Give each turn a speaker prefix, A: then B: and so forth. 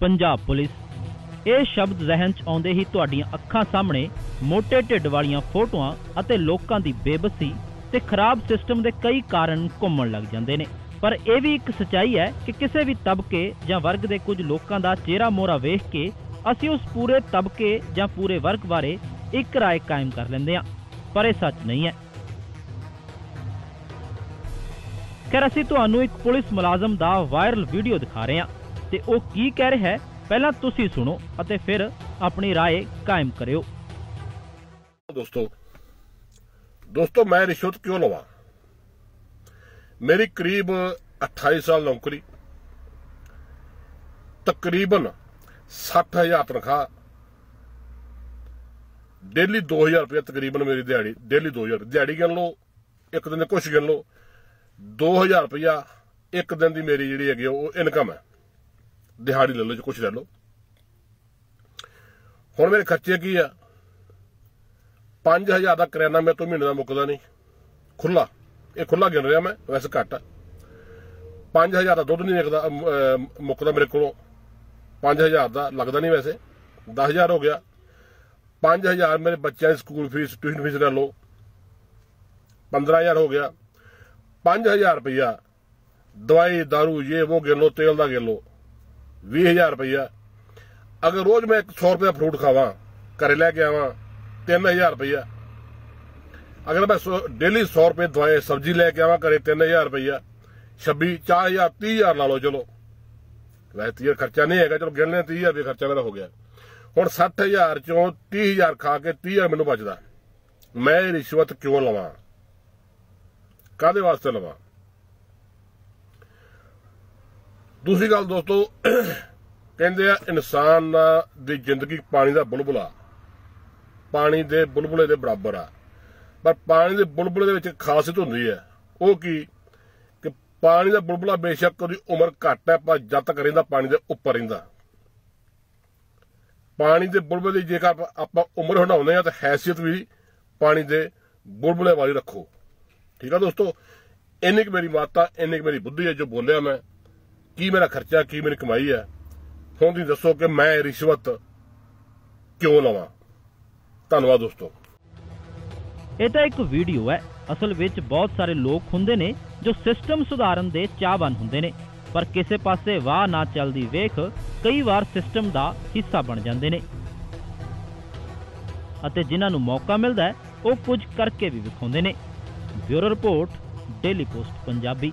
A: Punjab police. ਇਹ ਸ਼ਬਦ ਜ਼ਿਹਨ 'ਚ ਆਉਂਦੇ ਹੀ ਤੁਹਾਡੀਆਂ ਅੱਖਾਂ ਸਾਹਮਣੇ ਮੋٹے ਢਿੱਡ ਵਾਲੀਆਂ ਫੋਟੋਆਂ ਅਤੇ ਲੋਕਾਂ ਦੀ ਬੇਬਸੀ ਤੇ ਖਰਾਬ ਸਿਸਟਮ ਦੇ ਕਈ ਕਾਰਨ ਘੁੰਮਣ ਲੱਗ ਜਾਂਦੇ ਨੇ। ਪਰ ਇਹ ਵੀ ਇੱਕ ਸਚਾਈ ਹੈ ਕਿ ਕਿਸੇ ਵੀ ਤਬਕੇ ਜਾਂ ਵਰਗ ਦੇ ਕੁਝ ਲੋਕਾਂ ਦਾ ਚਿਹਰਾ ਮੋਹਰਾ ਵੇਖ ਕੇ ਅਸੀਂ ਉਸ ਪੂਰੇ ਤਬਕੇ ਜਾਂ ਪੂਰੇ ਵਰਗ ਬਾਰੇ ਇੱਕ ਰਾਏ ਕਾਇਮ ਕਰ ਲੈਂਦੇ ਹਾਂ। ਪਰ ਇਹ ਸੱਚ ਨਹੀਂ ਹੈ। ਖੈਰ, ਅਸੀਂ ਤੁਹਾਨੂੰ ਇੱਕ ਪੁਲਿਸ ਮੁਲਾਜ਼ਮ ਦਾ ਵਾਇਰਲ ਵੀਡੀਓ ਦਿਖਾ ਰਹੇ ਹਾਂ। ਤੇ ਉਹ ਕੀ ਕਹਿ ਰਿਹਾ ਹੈ, ਪਹਿਲਾਂ ਤੁਸੀਂ ਸੁਣੋ ਅਤੇ ਫਿਰ ਆਪਣੀ ਰਾਏ ਕਾਇਮ ਕਰਿਓ।
B: ਦੋਸਤੋ ਦੋਸਤੋ, ਮੈਂ ਰਿਸ਼ਵਤ ਕਿਉਂ ਲਵਾਂ? ਮੇਰੀ ਕਰੀਬ 28 ਸਾਲ ਨੌਕਰੀ, ਤਕਰੀਬਨ 60000 ਤਨਖਾਹ, ਡੇਲੀ 2000 ਰੁਪਏ ਤਕਰੀਬਨ ਮੇਰੀ ਦਿਹਾੜੀ, ਡੇਲੀ 2000 ਦਿਹਾੜੀ ਗਿਣ ਲਓ, ਇੱਕ ਦਿਨ ਦੇ ਕੁਛ ਗਿਣ ਲਓ 2000 ਰੁਪਇਆ ਇੱਕ ਦਿਨ ਦੀ ਮੇਰੀ ਜਿਹੜੀ ਹੈਗੀ ਉਹ ਇਨਕਮ ਹੈ। ਦਿਹਾੜੀ ਲੈ ਲਓ ਜਾਂ ਕੁਛ ਲੈ ਲਓ। ਹੁਣ ਮੇਰੇ ਖਰਚੇ ਕੀ ਆ? 5000 ਦਾ ਕਰਿਆਨਾ ਮੇਰੇ ਤੋਂ ਮਹੀਨੇ ਦਾ ਮੁੱਕਦਾ ਨਹੀਂ। ਖੁੱਲਾ ਇਹ ਖੁੱਲਾ ਗਿਣ ਰਿਹਾ ਮੈਂ, ਵੈਸੇ ਘੱਟ ਆ। 5000 ਦਾ ਦੁੱਧ ਨਹੀਂ ਨਿਕਦਾ ਮੁੱਕਦਾ ਮੇਰੇ ਕੋਲੋਂ। 5000 ਦਾ ਲੱਗਦਾ ਨਹੀਂ ਵੈਸੇ। 10000 ਹੋ ਗਿਆ। 5000 ਮੇਰੇ ਬੱਚਿਆਂ ਦੀ ਸਕੂਲ ਫੀਸ, ਟਿਊਸ਼ਨ ਫੀਸ ਲੈ ਲਓ। 15000 ਹੋ ਗਿਆ। 5000 ਰੁਪਇਆ ਦਵਾਈ दारू ਇਹ ਉਹ ਗਿਣ ਲਓ, ਤੇਲ ਦਾ ਗਿਣ ਲਓ। 20000 ਰੁਪਇਆ ਅਗਰ ਰੋਜ਼ ਮੈਂ 100 ਰੁਪਏ ਦਾ ਫਰੂਟ ਖਾਵਾਂ, ਘਰੇ ਲੈ ਕੇ ਆਵਾਂ 3000 ਰੁਪਇਆ ਅਗਰ ਮੈਂ ਡੇਲੀ 100 ਰੁਪਏ ਦਵਾਏ, ਸਬਜ਼ੀ ਲੈ ਕੇ ਆਵਾਂ, ਘਰੇ 3000 ਰੁਪਇਆ 26 4000 30000 ਲਾ ਲਓ, ਚਲੋ। ਵੈਸੇ 30 ਖਰਚਾ ਨਹੀਂ ਹੈਗਾ, ਚਲੋ ਗਿਣ ਲਿਆ 30000 ਰੁਪਏ ਖਰਚਾ ਮੇਰਾ ਹੋ ਗਿਆ। ਹੁਣ 60000 ਚੋਂ 30000 ਖਾ ਕੇ 30000 ਮੈਨੂੰ ਬਚਦਾ। ਮੈਂ ਇਹ ਰਿਸ਼ਵਤ ਕਿਉਂ ਲਵਾਂ? ਕਾਦੇ ਵਾਸਤੇ ਲਵਾਂ? ਦੂਸਰੀ ਗੱਲ ਦੋਸਤੋ, ਕਹਿੰਦੇ ਆ ਇਨਸਾਨ ਦੀ ਜ਼ਿੰਦਗੀ ਪਾਣੀ ਦਾ ਬੁਲਬੁਲਾ। ਪਾਣੀ ਦੇ ਬੁਲਬੁਲੇ ਦੇ ਬਰਾਬਰ ਆ। ਪਰ ਪਾਣੀ ਦੇ ਬੁਲਬੁਲੇ ਦੇ ਵਿੱਚ ਖਾਸੀਅਤ ਹੁੰਦੀ ਹੈ, ਉਹ ਕੀ? ਕਿ ਪਾਣੀ ਦਾ ਬੁਲਬੁਲਾ ਬੇਸ਼ੱਕ ਉਹਦੀ ਉਮਰ ਘੱਟ ਹੈ, ਪਰ ਜਦ ਤੱਕ ਰਹਿੰਦਾ ਪਾਣੀ ਦੇ ਉੱਪਰ ਰਹਿੰਦਾ। ਪਾਣੀ ਦੇ ਬੁਲਬੁਲੇ ਦੀ ਜੇਕਰ ਆਪਾਂ- ਉਮਰ ਹਟਾਉਂਦੇ ਆ ਤਾਂ ਹੈਸੀਅਤ ਵੀ ਪਾਣੀ ਦੇ ਬੁਲਬੁਲੇ ਵਾਲੀ ਰੱਖੋ। ਠੀਕ ਆ ਦੋਸਤੋ? ਇੰਨੀ ਕੁ ਮੇਰੀ ਮਾਤਾ, ਇੰਨੀ ਕੁ ਮੇਰੀ ਬੁੱਧੀ ਹੈ ਜੋ ਬੋਲਿਆ ਮੈਂ। ਕੀ ਮੇਰਾ ਖਰਚਾ, ਕੀ ਮੇਰੀ ਕਮਾਈ ਹੈ? ਹੁਣ ਤੁਸੀਂ ਦੱਸੋ ਕਿ ਮੈਂ ਰਿਸ਼ਵਤ ਕਿਉਂ ਲਵਾਂ? ਧੰਨਵਾਦ ਦੋਸਤੋ।
A: ਇਹ ਤਾਂ ਇੱਕ ਵੀਡੀਓ ਹੈ। ਅਸਲ ਵਿੱਚ ਬਹੁਤ ਸਾਰੇ ਲੋਕ ਹੁੰਦੇ ਨੇ ਜੋ ਸਿਸਟਮ ਸੁਧਾਰਨ ਦੇ ਚਾਹਵਾਨ ਹੁੰਦੇ ਨੇ। ਪਰ ਕਿਸੇ ਪਾਸੇ ਵਾਹ ਨਾ ਚੱਲਦੀ ਵੇਖ ਕਈ ਵਾਰ ਸਿਸਟਮ ਦਾ ਹਿੱਸਾ ਬਣ ਜਾਂਦੇ ਨੇ। ਅਤੇ ਜਿਨ੍ਹਾਂ ਨੂੰ ਮੌਕਾ ਮਿਲਦਾ ਹੈ, ਉਹ ਕੁਝ ਕਰਕੇ ਵੀ ਵਿਖਾਉਂਦੇ ਨੇ। Bureau report, daily post, Punjabi.